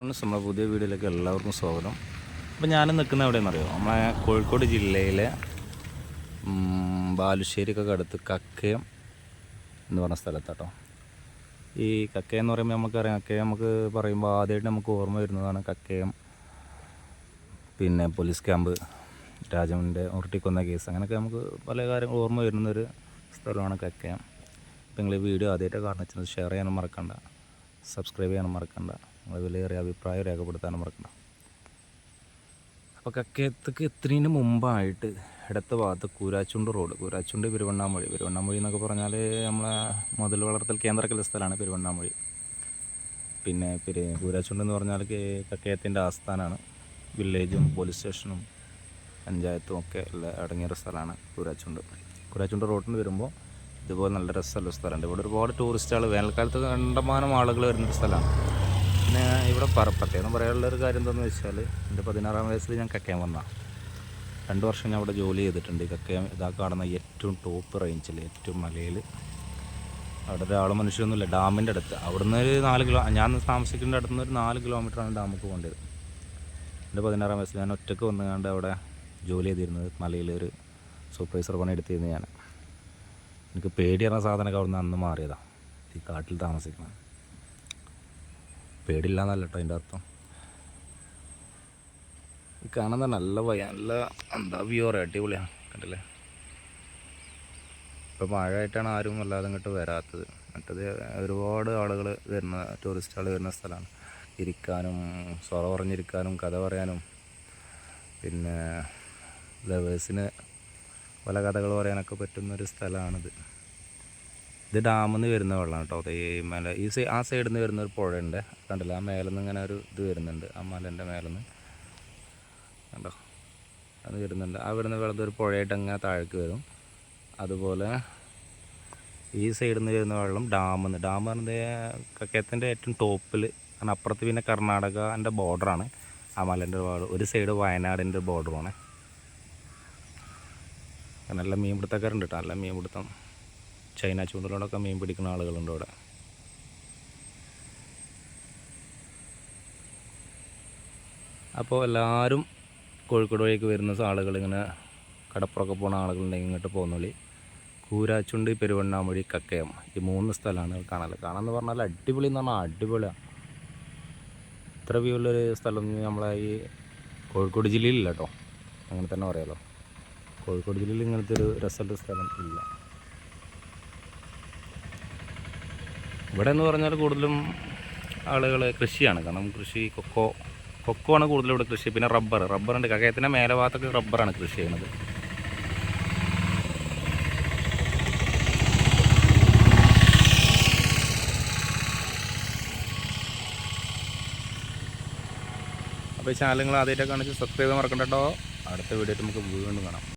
നമ്മുടെ പുതിയ വീഡിയോയിലേക്ക് എല്ലാവർക്കും സ്വാഗതം. അപ്പോൾ ഞാൻ നിൽക്കുന്ന എവിടെയെന്നറിയോ നമ്മളെ കോഴിക്കോട് ജില്ലയിലെ ബാലുശ്ശേരിക്കൊക്കെ അടുത്ത് കക്കയം എന്ന് പറഞ്ഞ സ്ഥലത്താട്ടോ. ഈ കക്കയം എന്ന് പറയുമ്പോൾ നമുക്കറിയാം കക്കയം നമുക്ക് പറയുമ്പോൾ ആദ്യമായിട്ട് നമുക്ക് ഓർമ്മ വരുന്നതാണ് കക്കയം. പിന്നെ പോലീസ് ക്യാമ്പ് രാജമന്റെ ഉരുട്ടിക്കൊന്ന കേസ് അങ്ങനെയൊക്കെ നമുക്ക് പല കാര്യങ്ങൾ ഓർമ്മ വരുന്നൊരു സ്ഥലമാണ് കക്കയം. നിങ്ങൾ വീഡിയോ ആദ്യമായിട്ട് കാണിച്ചത് ഷെയർ ചെയ്യാനും മറക്കണ്ട സബ്സ്ക്രൈബ് ചെയ്യാനും മറക്കണ്ട. നിങ്ങൾ വിലയേറിയ അഭിപ്രായം രേഖപ്പെടുത്താനും മറക്കണ്ട. അപ്പോൾ കക്കയത്തേക്ക് എത്തുന്നതിന് മുമ്പായിട്ട് ഇടത്ത ഭാഗത്ത് കൂരാച്ചുണ്ട് റോഡ്. കൂരാച്ചുണ്ട് പെരുവണ്ണാമൊഴി. പെരുവണ്ണാമൊഴി എന്നൊക്കെ പറഞ്ഞാൽ നമ്മളെ മുതൽ വളർത്തൽ കേന്ദ്രക്കല സ്ഥലമാണ് പെരുവണ്ണാമൊഴി. പിന്നെ പെരു കൂരാച്ചുണ്ട് എന്ന് പറഞ്ഞാൽ കക്കയത്തിന്റെ ആസ്ഥാനമാണ് വില്ലേജും പോലീസ് സ്റ്റേഷനും പഞ്ചായത്തും ഒക്കെ ഉള്ള അടങ്ങിയ ഒരു സ്ഥലമാണ് കൂരാച്ചുണ്ട്. കൂരാച്ചുണ്ട് റോഡിൽ നിന്ന് വരുമ്പോൾ ഇതുപോലെ നല്ല രസമുള്ള സ്ഥലമുണ്ട്. ഇവിടെ ഒരുപാട് ടൂറിസ്റ്റുകൾ വേനൽക്കാലത്ത് കണ്ടമാനം ആളുകൾ വരുന്നൊരു സ്ഥലമാണ്. പിന്നെ ഇവിടെ പറ പ്രത്യേകം പറയാനുള്ള ഒരു കാര്യം എന്താണെന്ന് വെച്ചാൽ എന്റെ പതിനാറാം വയസ്സിൽ ഞാൻ കക്കയം വന്ന. രണ്ട് വർഷം ഞാൻ അവിടെ ജോലി ചെയ്തിട്ടുണ്ട്. കക്കയം ഇതാ കാണുന്ന ഏറ്റവും ടോപ്പ് റേഞ്ചിൽ ഏറ്റവും മലയിൽ അവിടെ ഒരാൾ മനുഷ്യരൊന്നുമില്ല ഡാമിന്റെ അടുത്ത്. അവിടുന്ന് ഒരു നാല് കിലോ ഞാൻ താമസിക്കേണ്ട അടുത്തുനിന്ന് ഒരു നാല് കിലോമീറ്ററാണ് ഡാമുക്ക് പോകേണ്ടത്. എന്റെ പതിനാറാം വയസ്സിൽ ഞാൻ ഒറ്റയ്ക്ക് വന്നുകൊണ്ട് അവിടെ ജോലി ചെയ്തിരുന്നത് മലയിൽ ഒരു സൂപ്പർവൈസർ പണി എടുത്തിരുന്നു ഞാൻ എനിക്ക് പേടി പറഞ്ഞ സാധനമൊക്കെ അവിടുന്ന് അന്ന് മാറിയതാണ് ഈ കാട്ടിൽ താമസിക്കണം പേടില്ല എന്നല്ല കേട്ടോ അതിന്റെ അർത്ഥം കാണുന്ന നല്ല വയ നല്ല എന്താ വ്യൂ അടിപൊളിയാണ്. കണ്ടില്ലേ? ഇപ്പോൾ മഴയായിട്ടാണ് ആരും അല്ലാതെ ഇങ്ങോട്ട് വരാത്തത്. മറ്റത് ഒരുപാട് ആളുകൾ വരുന്ന ടൂറിസ്റ്റ് ആൾ വരുന്ന സ്ഥലമാണ്. ഇരിക്കാനും സൊറ പറഞ്ഞിരിക്കാനും കഥ പറയാനും. പിന്നെ ലവേഴ്സിന് പല കഥകൾ പറയാനൊക്കെ പറ്റുന്നൊരു സ്ഥലമാണിത്. ഇത് ഡാമിൽ നിന്ന് വരുന്ന വെള്ളം കേട്ടോ. ഈ മല ഈ സൈ ആ സൈഡിൽ നിന്ന് വരുന്ന ഒരു പുഴയുണ്ട്. കണ്ടില്ല? ആ മേലെ നിന്ന് ഇങ്ങനെ ഒരു ഇത് വരുന്നുണ്ട്. ആ മലേന്റെ മേലെ നിന്ന് കണ്ടോ? അത് വരുന്നുണ്ട്. ആ വരുന്ന വെള്ളത്തിൽ ഒരു പുഴയായിട്ട് അങ്ങനെ താഴേക്ക് വരും. അതുപോലെ ഈ സൈഡിൽ നിന്ന് വരുന്ന വെള്ളം ഡാമിൽ നിന്ന് ഡാം പറഞ്ഞത് കക്കയത്തിന്റെ ഏറ്റവും ടോപ്പിൽ കാരണം അപ്പുറത്ത് പിന്നെ കർണാടകന്റെ ബോർഡറാണ്. ആ മലേന്റെ ബോർഡർ ഒരു സൈഡ് വയനാടിന്റെ ബോർഡറുമാണ്. നല്ല മീൻ പിടുത്തക്കാരുണ്ട് കേട്ടോ. നല്ല മീൻ പിടുത്തം ചൈന ചൂണ്ടലോടൊക്കെ മീൻ പിടിക്കുന്ന ആളുകളുണ്ട് ഇവിടെ അപ്പോൾ എല്ലാവരും കോഴിക്കോട് വഴിക്ക് വരുന്ന ആളുകൾ ഇങ്ങനെ കടപ്പുറമൊക്കെ പോകുന്ന ആളുകളുണ്ടെങ്കിൽ ഇങ്ങോട്ട് പോകുന്നുള്ളി കൂരാച്ചുണ്ട് പെരുവണ്ണാമൊഴി കക്കയം. ഈ മൂന്ന് സ്ഥലമാണ് കാണാൻ കാണാമെന്ന് പറഞ്ഞാൽ അടിപൊളി എന്ന് പറഞ്ഞാൽ അടിപൊളിയാണ് ഇത്ര വ്യൂ ഉള്ളൊരു സ്ഥലം നമ്മളെ ഈ കോഴിക്കോട് ജില്ലയിലില്ല കേട്ടോ. അങ്ങനെ തന്നെ പറയാലോ. കോഴിക്കോട് ജില്ലയിൽ ഇങ്ങനത്തെ ഒരു രസമുള്ള സ്ഥലം ഇല്ല. ഇവിടെ എന്ന് പറഞ്ഞാൽ കൂടുതലും ആളുകൾ കൃഷിയാണ്. കാരണം കൃഷി കൊക്കോ കൊക്കോ ആണ് കൂടുതലും ഇവിടെ കൃഷി. പിന്നെ റബ്ബർ റബ്ബറുണ്ട് കക്കയത്തിന്റെ മേലെ ഭാഗത്തൊക്കെ റബ്ബറാണ് കൃഷി ചെയ്യുന്നത്. അപ്പോൾ നിങ്ങൾ ആദ്യമായിട്ടൊക്കെ കാണിച്ച് സബ്സ്ക്രൈബ് മറക്കണ്ട കേട്ടോ. അടുത്ത വീഡിയോ നമുക്ക് വീണ്ടും കാണാം.